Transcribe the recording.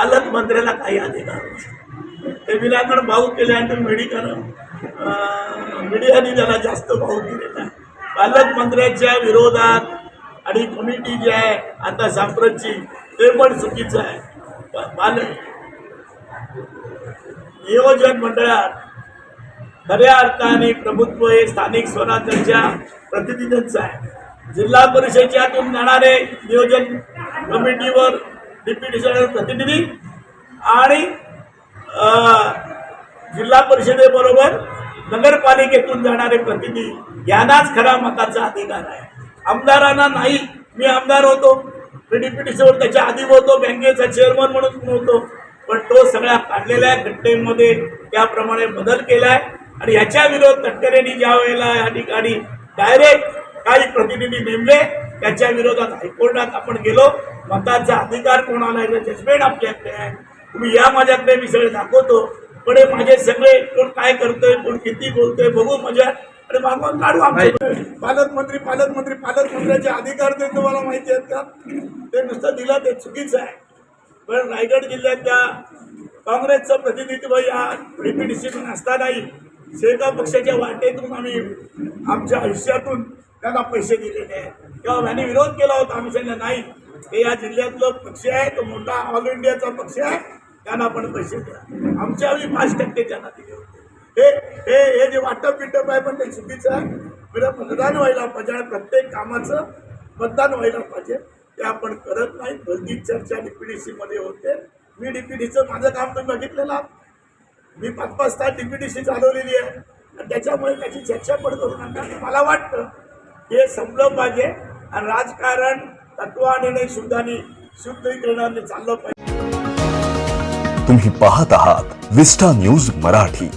पालकमंत्र्याला काही अधिकार ते विनाकारण भाऊ केल्यानंतर मेडिकल मीडियाने त्याला जास्त भाऊ दिलेला आहे पालकमंत्र्याच्या विरोधात आणि कमिटी जी आहे आता सांप्रतची ते पण चुकीचं आहे. पालक. नियोजन मंडळात खऱ्या अर्थाने प्रभुत्व हे स्थानिक स्वराज्याच्या प्रतिनिधींचं आहे. जिल्हा परिषदेच्यातून जाणारे नियोजन कमिटीवर डिप्युटेशन प्रतिनिधी आणि जिल्हा परिषदेबरोबर नगरपालिकेतून जाणारे प्रतिनिधी यांनाच खरा मताचा अधिकार आहे. आमदारांना नाही मी आमदार होतो. मी डिप्युटेशनवर त्याच्या आधी होतो बँकेचा चेअरमन म्हणून होतो. पण तो सगळ्या काढलेल्या घटनेमध्ये त्याप्रमाणे बदल केला आहे आणि याच्या विरोध तटकरेंनी ज्या वेळेला या ठिकाणी डायरेक्ट काही प्रतिनिधी नेमले त्याच्या विरोधात हायकोर्टात आपण गेलो. मताचा अधिकार कोणाला आहे? जजमेंट आपल्याकडे आहे. तुम्ही या माझ्याकडे मी सगळे दाखवतो. पण हे माझे सगळे कोण काय करतोय कोण किती बोलतोय बघू मजा. आणि मागून काढू आमचे. पालकमंत्री पालकमंत्री पालकमंत्र्याचे अधिकार ते तुम्हाला माहिती आहेत का? ते नुसतं दिलं ते चुकीचं आहे. पण रायगड जिल्ह्यातल्या काँग्रेसचं प्रतिनिधित्व या डीपीडीसीतून असतानाही शेका पक्षाच्या वाटेतून आम्ही आमच्या आयुष्यातून त्यांना पैसे दिलेले आहेत. किंवा ह्याने विरोध केला होता. आम्ही सांगितलं नाही हे या जिल्ह्यातलं पक्ष आहे तो मोठा ऑल इंडियाचा पक्ष आहे त्यांना आपण पैसे द्या. आमच्याही पाच टक्के त्यांना दिले होते. हे हे हे जे वाटप बिटप आहे पण ते चुकीचं आहे. मला मतदान व्हायला पाहिजे प्रत्येक कामाचं मतदान व्हायला पाहिजे. ते आपण करत नाही. भलती चर्चा डिपी डी सीमध्ये होते. मी डीपीडीचं माझं काम तुम्ही बघितलेलं आहात. मी पाच पाच तास डीपीडीसी चालवलेली आहे. आणि त्याच्यामुळे त्याची चर्चा पण करू नका. मला वाटतं हे संपलं पाहिजे. आणि राजकारण तत्वाने नाही शुद्धाने शुद्धीकरणाने चाललं पाहिजे. तुम्ही पाहत आहात विस्टा न्यूज मराठी.